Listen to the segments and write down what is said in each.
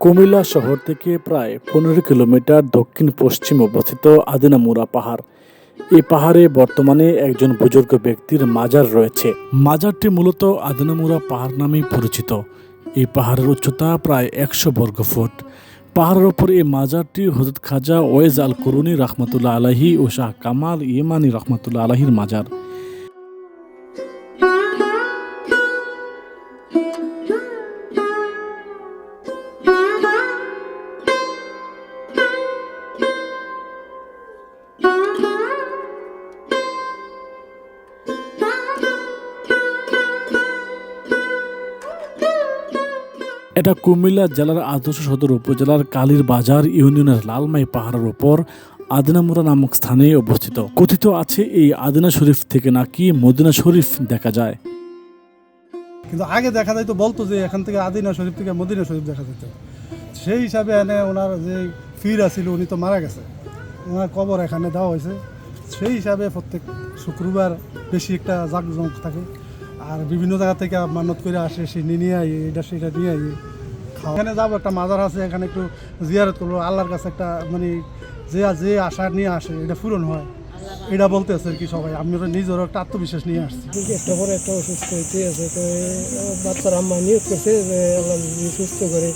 কুমিল্লা শহর থেকে প্রায় পনেরো কিলোমিটার দক্ষিণ পশ্চিম অবস্থিত আদিনামুরা পাহাড়। এই পাহাড়ে বর্তমানে একজন বুজুর্গ ব্যক্তির মাজার রয়েছে। মাজারটি মূলত আদিনামুরা পাহাড় নামেই পরিচিত। এই পাহাড়ের উচ্চতা প্রায় একশো বর্গ ফুট। পাহাড়ের ওপর এই মাজারটি হজরত খাজা ওয়েজ আল করুনি রহমতুল্লাহ আলাহি ও শাহ কামাল ইমানি রহমতুল্লাহ আলাহির মাজার। এটা কুমিল্লা জেলার আদর্শ সদর উপজেলার কালীর বাজার ইউনিয়নের লালমাই পাহাড়ের ওপর আদিনামুরা নামক স্থানে অবস্থিত। কথিত আছে এই আদিনা শরীফ থেকে নাকি মদিনা শরীফ দেখা যায়। কিন্তু আগে দেখা যায় তো বলতো যে এখান থেকে আদিনা শরীফ থেকে মদিনা শরীফ দেখা যেত সেই হিসাবে এনে ওনার যে ফির আছিল, উনি তো মারা গেছে। ওনার কবর এখানে দেওয়া হয়েছে। সেই হিসাবে প্রত্যেক শুক্রবার বেশি একটা জাঁকজমক থাকে। আর বিভিন্ন জায়গা থেকে মানত করে আসে সে নিয়ে আই এটা সেটা নিয়ে আই খাওয়া এখানে যাব একটা মাজার আছে এখানে একটু জিয়ারত করব। আল্লাহর কাছে একটা মানে যে যে আশা নিয়ে আসে এটা পূরণ হয়। এটা বলতেছে আর কি সবাই। আমি ওটা নিজেরও একটা আত্মবিশ্বাস নিয়ে আসছি। ঠিক একটা পরে একটা অসুস্থ হইতে আছে তো বাচ্চার আম্মা নিয়োগ করছে যে আল্লাহ সুস্থ করে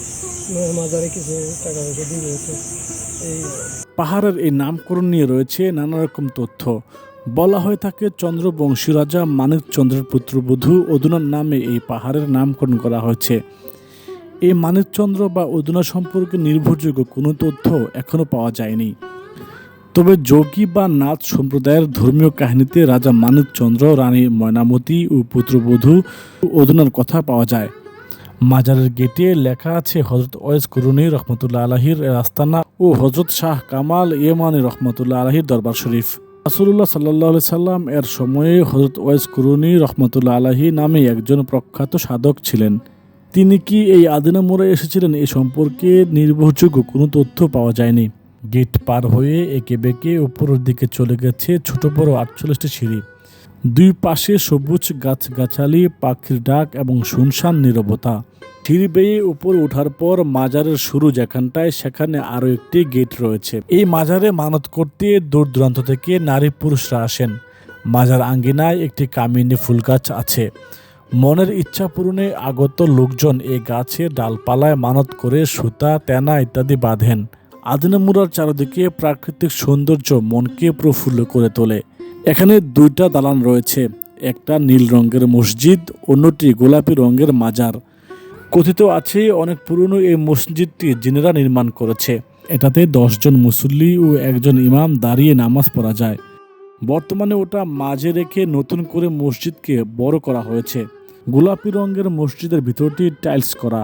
মাজারে কিছু টাকা পয়সা তো এই। পাহাড়ের এই নামকরণ নিয়ে রয়েছে নানা রকম তথ্য। বলা হয়ে থাকে, চন্দ্রবংশী রাজা মানিক চন্দ্রের পুত্রবধূ অদুনার নামে এই পাহাড়ের নামকরণ করা হয়েছে। এই মানিকচন্দ্র বা অদুনা সম্পর্কে নির্ভরযোগ্য কোনো তথ্য এখনও পাওয়া যায়নি। তবে যোগী বা নাথ সম্প্রদায়ের ধর্মীয় কাহিনীতে রাজা মানিকচন্দ্র, রানী ময়নামতি ও পুত্রবধূ অদুনার কথা পাওয়া যায়। মাজারের গেটে লেখা আছে হজরত ওয়েস করুনি রহমতুল্লাহ আলাহির আস্তানা ও হজরত শাহ কামাল ইয়েমানি রহমতুল্লাহ আলাহির দরবার শরীফ। রাসুল্লাহ সাল্লাহ সাল্লাম এর সময়ে হজরত ওয়েস করুনি রহমতুল্লা আলাহি নামে একজন প্রখ্যাত সাধক ছিলেন। তিনি কি এই আদিনা মোড়ে এসেছিলেন এ সম্পর্কে নির্ভরযোগ্য কোনো তথ্য পাওয়া যায়নি। গেট পার হয়ে একে বেঁকে উপরের দিকে চলে গেছে ছোট বড় আটচল্লিশটি সিঁড়ি। দুই পাশে সবুজ গাছগাছালি, পাখির ডাক এবং শুনশান নীরবতা। সিঁড়ি বেয়ে উপরে ওঠার পর মাজারের শুরু যেখানটায়, সেখানে আরও একটি গেট রয়েছে। এই মাজারে মানত করতে দূর দূরান্ত থেকে নারী পুরুষরা আসেন। মাজার আঙ্গিনায় একটি কামিনী ফুল গাছ আছে। মনের ইচ্ছা পূরণে আগত লোকজন এই গাছের ডালপালায় মানত করে সুতা, তেনা ইত্যাদি বাঁধেন। আদিনামুরার চারদিকে প্রাকৃতিক সৌন্দর্য মনকে প্রফুল্ল করে তোলে। এখানে দুইটা দালান রয়েছে, একটা নীল রঙের মসজিদ, অন্যটি গোলাপি রঙের মাজার। কথিত আছে, অনেক পুরনো এই মসজিদটি জিনেরা নির্মাণ করেছে। এটাতে দশজন মুসল্লি ও একজন ইমাম দাঁড়িয়ে নামাজ পড়া যায়। বর্তমানে ওটা মাঝে রেখে নতুন করে মসজিদকে বড় করা হয়েছে। গোলাপি রঙের মসজিদের ভিতরটি টাইলস করা।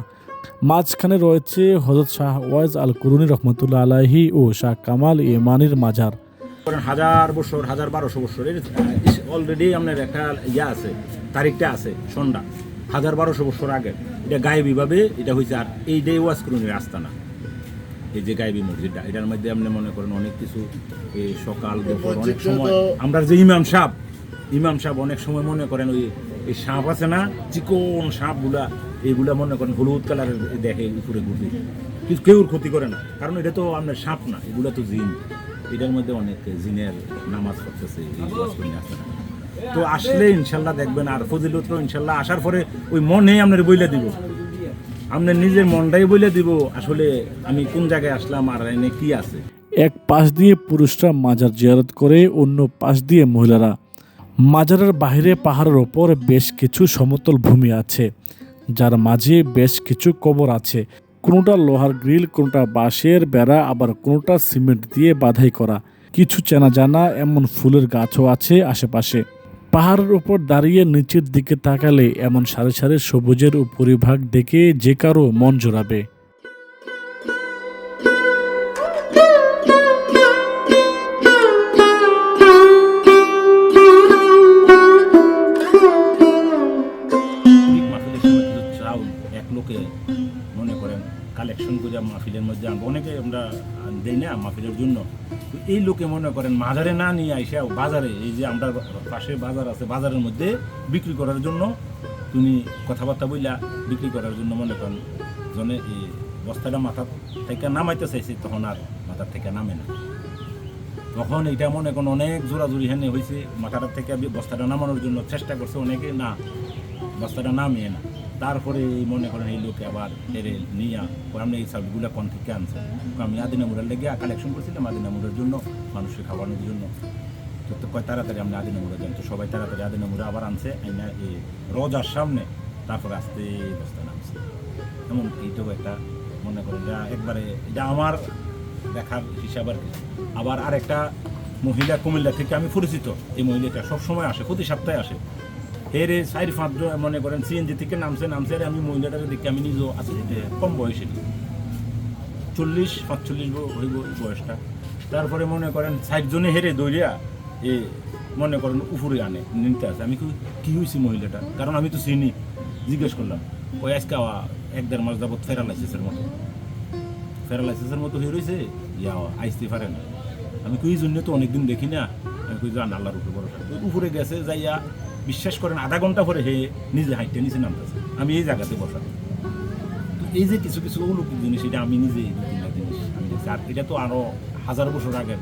মাঝখানে রয়েছে হজরত শাহ ওয়াজ আল কুরুনি রহমতুল্লাহ আলাহি ও শাহ কামাল ইমানির মাজার। করেন হাজার বছর হাজার বারোশো বছর। অলরেডি আপনার একটা ইয়া আছে তারিখটা আছে সন্ধ্যা। হাজার বারোশো বছর আগে। এটা গায়েবীভাবে এটা হয়েছে আর এই ডে ওয়াজ করুন আস্তানা। এই যে গায়েবী মসজিদটা এটার মধ্যে আপনি মনে করেন অনেক কিছু এই সকাল দুপুর অনেক সময় আমরা যে ইমাম সাপ ইমাম সাহেব অনেক সময় মনে করেন ওই এই সাপ আছে না চিকন সাপগুলা এইগুলা মনে করেন হলুদ কালারের দেখে উপরে ঘুরতে কিন্তু কেউ ক্ষতি করে না। কারণ এটা তো আপনার সাপ না এগুলা তো জিন। এটার মধ্যে অনেক জিনের নামাজ পড়তেছে তো আসলে ইনশাল্লাহ দেখবেন আর ফজিলত ইনশাল্লাহ আসার পরে ওই মনে আপনার বইলে দিব। আপনার নিজের মনটাই বইলে দিব আসলে আমি কোন জায়গায় আসলাম আর এনে কি আছে। এক পাশ দিয়ে পুরুষরা মাজার জিয়ারত করে অন্য পাশ দিয়ে মহিলারা। মাজারের বাইরে পাহাড়ের ওপর বেশ কিছু সমতল ভূমি আছে যার মাঝে বেশ কিছু কবর আছে। কোনোটা লোহার গ্রিল, কোনোটা বাঁশের বেড়া, আবার কোনোটা সিমেন্ট দিয়ে বাধাই করা। কিছু চেনা জানা এমন ফুলের গাছও আছে আশেপাশে। পাহাড়ের উপর দাঁড়িয়ে নিচের দিকে তাকালে এমন সারি সারি সবুজের উপরিভাগ দেখে যে কারও মন জোড়াবে। কালেকশন করে মাহফিলের মধ্যে আনব। অনেকে আমরা দেই না মাহফিলের জন্য। এই লোকে মনে করেন মাজারে না নিয়ে আইসা বাজারে, এই যে আমরা পাশে বাজার আছে, বাজারের মধ্যে বিক্রি করার জন্য তুমি কথাবার্তা বইলা বিক্রি করার জন্য মনে করেন জনে এই বস্তাটা মাথা থেকে নামাইতে চাইছে, তখন আর মাথার থেকে নামে না। তখন এটা মনে করেন অনেক জোরাজুরি হেনে হয়েছে মাথাটার থেকে বস্তাটা নামানোর জন্য চেষ্টা করছে, অনেকে না, বস্তাটা নামিয়ে না। তারপরে এই মনে করেন এই লোকে আবার এরে নিয়ে আমরা এই সাউন্ডগুলো কোন থেকে আনছে আমি আদিনামুরের লেগে কালেকশন করছিলাম আদিনামুরের জন্য, মানুষের খাওয়ানোর জন্য। তো তো কয়, তাড়াতাড়ি আমরা আদিনামুরে যাই। তো সবাই তাড়াতাড়ি আদিনামুরে আবার আনছে, আইনা এই রোজার সামনে, তারপর আসতে বস্তা নামছে। এমন এইটাও একটা মনে করেন যা একবারে এটা আমার দেখার হিসাব আর আবার আরেকটা মহিলা কুমিল্লা থেকে আমি পরিচিত। এই মহিলাটা সবসময় আসে, প্রতি সপ্তাহে আসে। এর চার পাঁচ মনে করেন সিএনজি থেকে নামছে নামছে আমি মহিলাটাকে দেখে আমি নিজেও আছি কম বয়সে। চল্লিশ পাঁচচল্লিশ হইব বয়সটা। তারপরে মনে করেন ষাট জনে হেরে দৌড়িয়া এ মনে করেন উপরে আনে নিতে আছে। আমি কি হয়েছে মহিলাটা? কারণ আমি তো চিনি। জিজ্ঞেস করলাম ওই আজকে এক দেড় মাস যাবত ফেরালাইসিসের মতো। প্যারালাইসিসের মতো হয়ে রয়েছে ইয়া আইসতে পারে না আমি কই জন্য তো অনেকদিন দেখি না। আমি কই জান আল্লাহর উপরে তো উপরে গেছে, যাইয়া বিশ্বাস করেন, আধা ঘণ্টা পরে হে নিজে হাইটে নিচে নামতেছে। আমি এই জায়গাতে বসা। তো এই যে কিছু কিছু অলৌকিক জিনিস, এটা আমি নিজে জিনিস আমি আর এটা তো আরও হাজার বছর আগের।